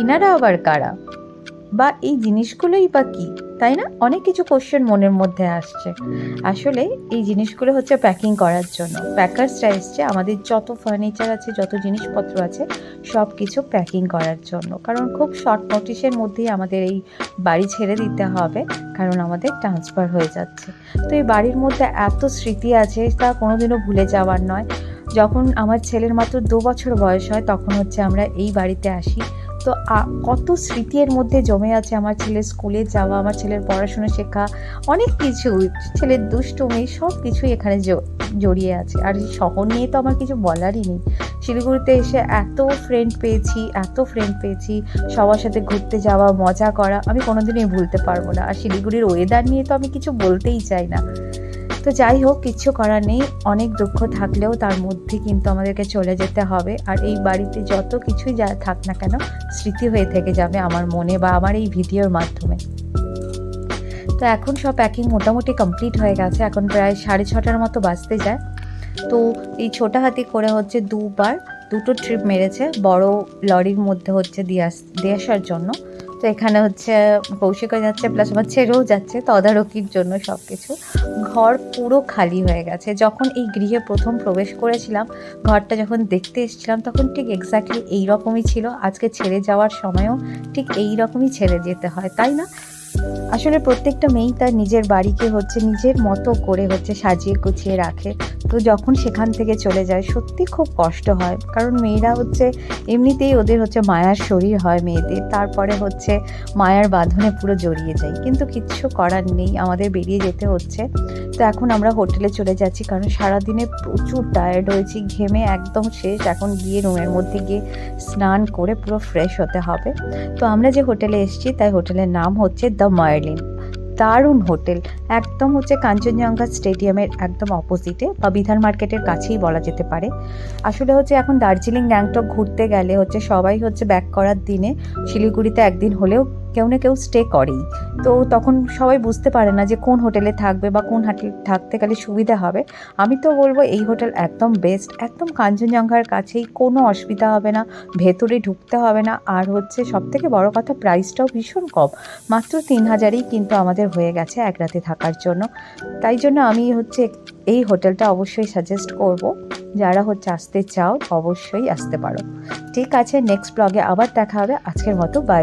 ইনারা আবার কারা? বা এই জিনিসগুলোই বা কি? তাই না? অনেক কিছু কোশ্চেন মনের মধ্যে আসছে। আসলে এই জিনিসগুলো হচ্ছে প্যাকিং করার জন্য। প্যাকার্সরা এসছে আমাদের যত ফার্নিচার আছে, যত জিনিসপত্র আছে সব কিছু প্যাকিং করার জন্য। কারণ খুব শর্ট নোটিশের মধ্যেই আমাদের এই বাড়ি ছেড়ে দিতে হবে, কারণ আমাদের ট্রান্সফার হয়ে যাচ্ছে। তো এই বাড়ির মধ্যে এত স্মৃতি আছে, তা কোনোদিনও ভুলে যাওয়ার নয়। যখন আমার ছেলের মাত্র দু বছর বয়স হয়, তখন হচ্ছে আমরা এই বাড়িতে আসি। তো কত স্মৃতি এর মধ্যে জমে আছে আমার ছেলের স্কুলে যাওয়া, আমার ছেলের পড়াশোনা শেখা, অনেক কিছু। ছেলের দুষ্টুমি, সব কিছুই এখানে জড়িয়ে আছে। আর শহর নিয়ে তো আমার কিছু বলারই নেই। শিলিগুড়িতে এসে এত ফ্রেন্ড পেয়েছি, এত ফ্রেন্ড পেয়েছি, সবার সাথে ঘুরতে যাওয়া, মজা করা, আমি কোনোদিনই ভুলতে পারব না। আর শিলিগুড়ির ওয়েদার নিয়ে তো আমি কিছু বলতেই চাই না। তো যাই হোক কিচ্ছু করার নেই। অনেক দুঃখ থাকলেও তার মধ্যে কিন্তু আমাদেরকে চলে যেতে হবে। আর এই বাড়িতে যত কিছুই যা থাক না কেন, স্মৃতি হয়ে থেকে যাবে আমার মনে বা আমার এই ভিডিওর মাধ্যমে। তো এখন সব প্যাকিং মোটামুটি কমপ্লিট হয়ে গেছে। এখন প্রায় সাড়ে ছটার মতো বাজতে যায়। তো এই ছোটা হাতি করে হচ্ছে দুবার দুটো ট্রিপ মেরেছে। বড় লরির মধ্যে হচ্ছে দিয়ে আস, দিয়ে আসার জন্য। তো এখানে হচ্ছে কৌশিকও যাচ্ছে প্লাস আমার ছেড়েও যাচ্ছে, তদারকির জন্য সব কিছু ঘর পুরো খালি হয়ে গেছে। যখন এই গৃহে প্রথম প্রবেশ করেছিলাম, ঘরটা যখন দেখতে এসেছিলাম, তখন ঠিক এক্স্যাক্টলি এইরকমই ছিল। আজকে ছেড়ে যাওয়ার সময়ও ঠিক এই রকমই ছেড়ে যেতে হয়, তাই না? আসলে প্রত্যেকটা মেয়েই তার নিজের বাড়িকে হচ্ছে নিজের মতো করে হচ্ছে সাজিয়ে গুছিয়ে রাখে। তো যখন সেখান থেকে চলে যায়, সত্যি খুব কষ্ট হয়। কারণ মেয়েরা হচ্ছে এমনিতেই ওদের হচ্ছে মায়ার শরীর হয় মেয়েদের। তারপরে হচ্ছে মায়ার বাঁধনে পুরো জড়িয়ে যায়। কিন্তু কিচ্ছু করার নেই, আমাদের বেরিয়ে যেতে হচ্ছে। তো এখন আমরা হোটেলে চলে যাচ্ছি কারণ সারাদিনে প্রচুর টায়ার্ড হয়েছি। ঘেমে একদম শেষ। এখন গিয়ে রুমের মধ্যে গিয়ে স্নান করে পুরো ফ্রেশ হতে হবে। তো আমরা যে হোটেলে এসেছি, তাই হোটেলের নাম হচ্ছে দ্য মার্লিন দারুণ হোটেল। একদম হচ্ছে কাঞ্চনজঙ্ঘা স্টেডিয়ামের একদম অপোজিটে বা বিধান মার্কেটের কাছেই বলা যেতে পারে। আসলে হচ্ছে এখন দার্জিলিং, গ্যাংটক ঘুরতে গেলে হচ্ছে সবাই হচ্ছে ব্যাক করার দিনে শিলিগুড়িতে একদিন হলেও কেউ না কেউ স্টে করেই। তো তখন সবাই বুঝতে পারে না যে কোন হোটেলে থাকবে বা কোন হোটেল থাকতে গেলে সুবিধা হবে। আমি তো বলব এই হোটেল একদম বেস্ট একদম কাঞ্চনজঙ্ঘার কাছেই। কোনো অসুবিধা হবে না, ভেতরে ঢুকতে হবে না। আর হচ্ছে সব থেকে বড় কথা প্রাইসটাও ভীষণ কম। মাত্র তিন হাজারেই কিন্তু আমাদের হয়ে গেছে এক রাতে থাকার জন্য। তাই জন্য আমি হচ্ছে এই হোটেলটা অবশ্যই সাজেস্ট করব। যারা হচ্ছে আসতে চাও, অবশ্যই আসতে পারো। ঠিক আছে নেক্সট ব্লগে আবার দেখা হবে। আজকের মতো বাই